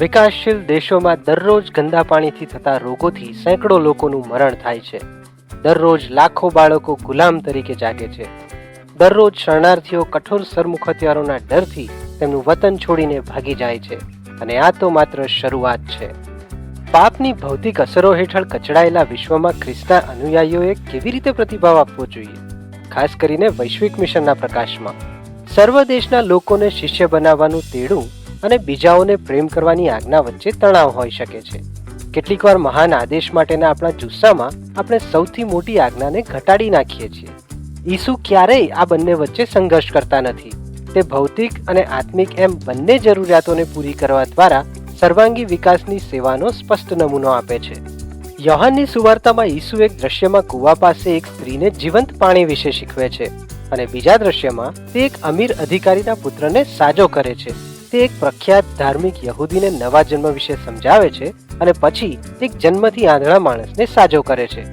વિકાસશીલ દેશોમાં દરરોજ ગંદા પાણીથી થતા રોગોથી સેંકડો લોકોનું મરણ થાય છે. દરરોજ લાખો બાળકો ગુલામ તરીકે જાગે છે. દરરોજ શરણાર્થીઓ કઠોર સરમુખ હથિયારોના ડરથી તેમનું વતન છોડીને ભાગી જાય છે. અને આ તો માત્ર શરૂઆત છે. પાપની ભૌતિક અસરો હેઠળ કચડાયેલા વિશ્વમાં ખ્રિસ્તા અનુયાયીઓએ કેવી રીતે પ્રતિભાવ આપવો જોઈએ? ખાસ કરીને વૈશ્વિક મિશનના પ્રકાશમાં. સર્વ દેશના લોકોને શિષ્ય બનાવવાનું તેડું અને બીજાઓને પ્રેમ કરવાની આજ્ઞા વચ્ચે તણાવ હોઈ શકે છે. કેટલીકવાર મહાન આદેશ માટેના આપણા જુસ્સામાં આપણે સૌથી મોટી આજ્ઞાને ઘટાડી નાખીએ છીએ. ઈસુ ક્યારેય આ બંને વચ્ચે સંઘર્ષ કરતા નથી. તે ભૌતિક અને આત્મિક એમ બંને જરૂરિયાતોને પૂરી કરવા દ્વારા સર્વાંગી વિકાસની સેવાનો સ્પષ્ટ નમૂનો આપે છે. યોહાનની સુવાર્તામાં ઈસુ એક દ્રશ્યમાં કુવા પાસે એક સ્ત્રીને જીવંત પાણી વિશે શીખવે છે અને બીજા દ્રશ્યમાં તે એક અમીર અધિકારીના પુત્રને સાજો કરે છે. તે એક પ્રખ્યાત ધાર્મિક યહૂદીને નવા જન્મ વિશે સમજાવે છે અને પછી એક જન્મથી આંધળા માણસને સાજો કરે છે.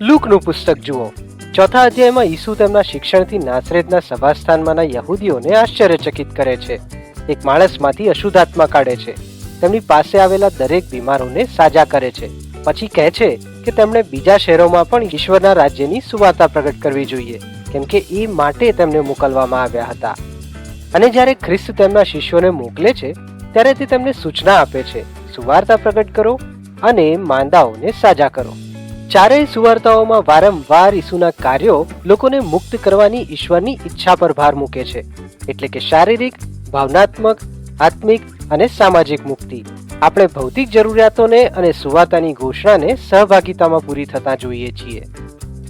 લૂકનું પુસ્તક જુઓ. ચોથા અધ્યાયમાં ઈસુ તેમના શિક્ષણથી નાસરેતના સભાસ્થાનમાંના યહૂદીઓને આશ્ચર્યચકિત કરે છે. એક માણસમાંથી અશુદ્ધાત્મા કાઢે છે. તેમની પાસે આવેલા દરેક બીમારોને સાજા કરે છે. પછી કહે છે કે તેમણે બીજા શહેરોમાં પણ ઈશ્વરના રાજ્યની સુવાર્તા પ્રગટ કરવી જોઈએ, કેમ કે એ માટે તેમને મોકલવામાં આવ્યા હતા. અને જ્યારે ખ્રિસ્ત તેમના શિષ્યોને મોકલે છે, ત્યારે તે તેમને સૂચના આપે છે, સુવાર્તા પ્રગટ કરો અને માંદાઓને સાજા કરો. ચારેય સુવાર્તાઓમાં વારંવાર ઈસુના કાર્યો લોકોને મુક્ત કરવાની ઈશ્વરની ઈચ્છા પર ભાર મૂકે છે, એટલે કે શારીરિક, ભાવનાત્મક, આત્મિક અને સામાજિક મુક્તિ. આપણે ભૌતિક જરૂરિયાતોને અને સુવાર્તાની ઘોષણાને સહભાગિતામાં પૂરી થતા જોઈએ છીએ.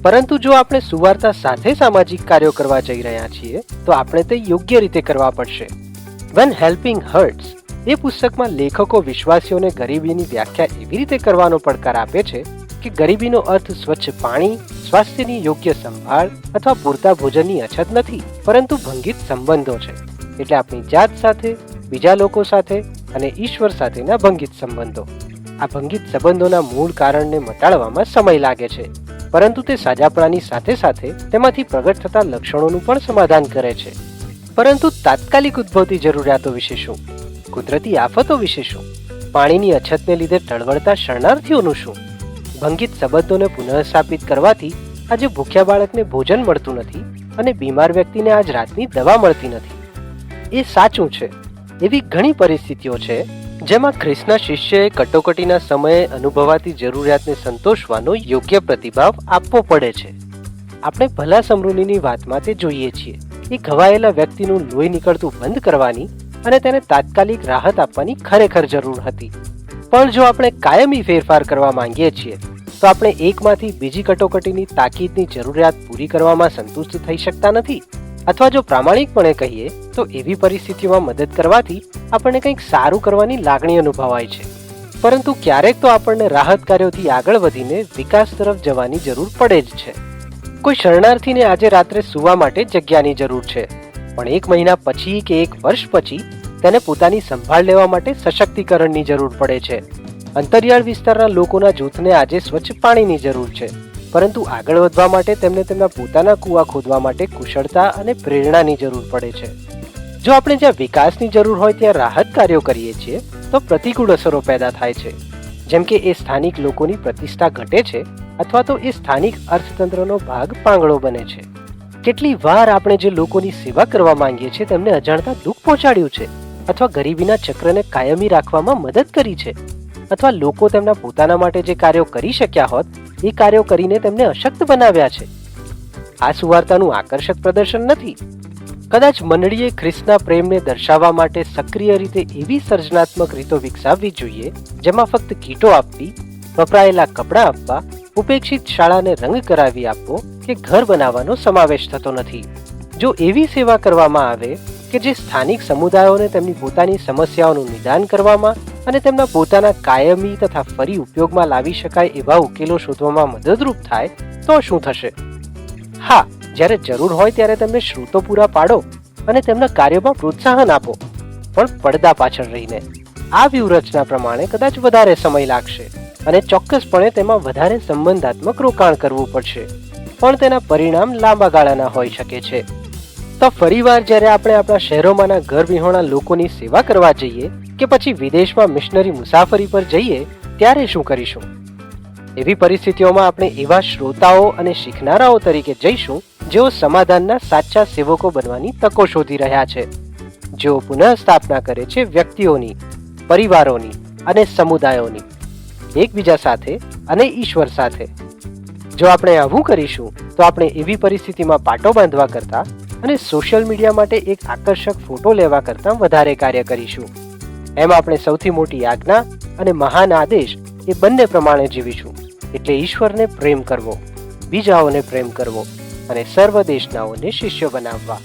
પરંતુ જો આપણે સુવાર્તા સાથે સામાજિક કાર્યો કરવા જઈ રહ્યા છીએ, તો આપણે તે યોગ્ય રીતે કરવા પડશે. વેન હેલ્પિંગ હર્ટ્સ એ પુસ્તકમાં લેખકો વિશ્વાસીઓને ગરીબીની વ્યાખ્યા એવી રીતે કરવાનો પડકાર આપે છે કે ગરીબીનો અર્થ સ્વચ્છ પાણી, સ્વાસ્થ્યની યોગ્ય સંભાળ અથવા પૂરતા ભોજનની અછત નથી, પરંતુ ભંગિત સંબંધો છે. એટલે આપણી જાત સાથે, બીજા લોકો સાથે અને ઈશ્વર સાથેના ભંગિત સંબંધો. આ ભંગિત સંબંધોના મૂળ કારણને મટાડવામાં સમય લાગે છે. પરંતુ તે સાજાપણાની સાથે સાથે તેમાંથી પ્રગટ થતા લક્ષણોનું પણ સમાધાન કરે છે. પરંતુ તાત્કાલિક ઉદ્ભવતી જરૂરિયાતો વિશે શું? કુદરતી આફતો વિશે શું? પાણીની અછતને લીધે ટળવળતા શરણાર્થીઓનું શું? ભંગિત સંબંધોને પુનઃસ્થાપિત કરવાથી આજે ભૂખ્યા બાળકને ભોજન મળતું નથી અને બીમાર વ્યક્તિને આજ રાતની દવા મળતી નથી. એ સાચું છે. એવી ઘણી પરિસ્થિતિઓ છે જેમાં ખ્રિસ્તના શિષ્યએ કટોકટીના સમયે અનુભવાતી જરૂરિયાતને સંતોષવાનો યોગ્ય પ્રતિભાવ આપવો પડે છે. આપણે ભલા સમૃદ્ધિની વાતમાં તે જોઈએ છીએ. એ ઘવાયેલા વ્યક્તિનું લોહી નીકળતું બંધ કરવાની અને તેને તાત્કાલિક રાહત આપવાની ખરેખર જરૂર હતી. પણ જો આપણે કાયમી ફેરફાર કરવા માંગીએ છીએ, તો આપણે એકમાંથી બીજી કટોકટીની તાકીદની જરૂરિયાત પૂરી કરવામાં સંતુષ્ટ થઈ શકતા નથી? અથવા જો પ્રામાણિકપણે કહીએ, તો એવી પરિસ્થિતિઓમાં મદદ કરવાથી આપણને કંઈક સારું કરવાની લાગણી અનુભવાય છે. પરંતુ ક્યારેક તો આપણને રાહત કાર્યોથી આગળ વધીને વિકાસ તરફ જવાની જરૂર પડે જ છે. કોઈ શરણાર્થીને આજે રાત્રે સૂવા માટે જગ્યાની જરૂર છે. પણ એક મહિના પછી કે એક વર્ષ પછી તેને પોતાની સંભાળ લેવા માટે સશક્તિકરણની જરૂર પડે છે. અંતરિયાળ વિસ્તારના લોકોના જૂથને આજે સ્વચ્છ પાણીની જરૂર છે. પરંતુ આગળ વધવા માટે તેમને તેમના પોતાના કૂવા ખોદવા માટે કુશળતા અને પ્રેરણાની જરૂર પડે છે. જો આપણે જ્યાં વિકાસની જરૂર હોય ત્યાં રાહત કાર્યો કરીએ છીએ, તો પ્રતિકૂળ અસરો પેદા થાય છે. જેમ કે એ સ્થાનિક લોકોની પ્રતિષ્ઠા ઘટે છે અથવા તો એ સ્થાનિક અર્થતંત્રનો ભાગ પાંગળો બને છે. કેટલી વાર આપણે જે લોકોની સેવા કરવા માંગીએ છીએ તેમને અજાણતા દુઃખ પહોંચાડ્યું છે અથવા ગરીબીના ચક્રને કાયમી રાખવામાં મદદ કરી છે. અથવા લોકો તેમના પોતાના માટે જે કાર્યો કરી શક્યા હોત, એ કાર્યો કરીને તેમને અશક્ત બનાવ્યા છે. આ સુવાર્તાનું આકર્ષક પ્રદર્શન નથી. કદાચ મંડળીએ ખ્રિસ્તના પ્રેમને દર્શાવવા માટે સક્રિય રીતે એવી સર્જનાત્મક રીતો વિકસાવવી જોઈએ, જેમાં ફક્ત કીટો આપવી, વપરાયેલા કપડાં આપવા, ઉપેક્ષિત શાળાને રંગ કરાવી આપવો કે ઘર બનાવવાનો સમાવેશ થતો નથી. જો એવી સેવા કરવામાં આવે કે જે સ્થાનિક સમુદાયોને તેમની પોતાની સમસ્યાઓનું નિદાન કરવામાં અને તેમના પોતાના કાયમી તથા ફરી ઉપયોગમાં લાવી શકાય એવા ઉકેલો શોધવામાં મદદરૂપ થાય તો શું થશે? હા, જ્યારે જરૂર હોય ત્યારે તેમને શ્રોતો પૂરા પાડો અને તેમના કાર્યોમાં પ્રોત્સાહન આપો. પણ પડદા પાછળ રહીને. આ વ્યૂહરચના પ્રમાણે કદાચ વધારે સમય લાગશે અને ચોક્કસપણે તેમાં વધારે સંબંધાત્મક રોકાણ કરવું પડશે. પણ તેના પરિણામ લાંબા ગાળાના હોઈ શકે છે. તો ફરીવાર જ્યારે આપણે આપણા શહેરોમાંના ઘર વિહોણા લોકોની સેવા કરવા જઈએ કે પછી વિદેશમાં મિશનરી મુસાફરી પર જઈએ, ત્યારે શું કરીશું? એવી પરિસ્થિતિઓમાં આપણે એવા શ્રોતાઓ અને શીખનારાઓ તરીકે જઈશું, જેઓ સમાધાનના સાચા સેવકો બનવાની તકો શોધી રહ્યા છે. જેઓ પુનઃસ્થાપના કરે છે વ્યક્તિઓની, પરિવારોની અને સમુદાયોની, એકબીજા સાથે અને ઈશ્વર સાથે. જો આપણે આવું કરીશું, તો આપણે એવી પરિસ્થિતિમાં પાટો બાંધવા કરતા અને સોશિયલ મીડિયા માટે એક આકર્ષક ફોટો લેવા કરતાં વધારે કાર્ય કરીશું. એમ આપણે સૌથી મોટી આજ્ઞા અને મહાન આદેશ એ બંને પ્રમાણે જીવીશું. એટલે ઈશ્વરને પ્રેમ કરવો, બીજાઓને પ્રેમ કરવો અને સર્વ દેશનાઓને શિષ્ય બનાવવા.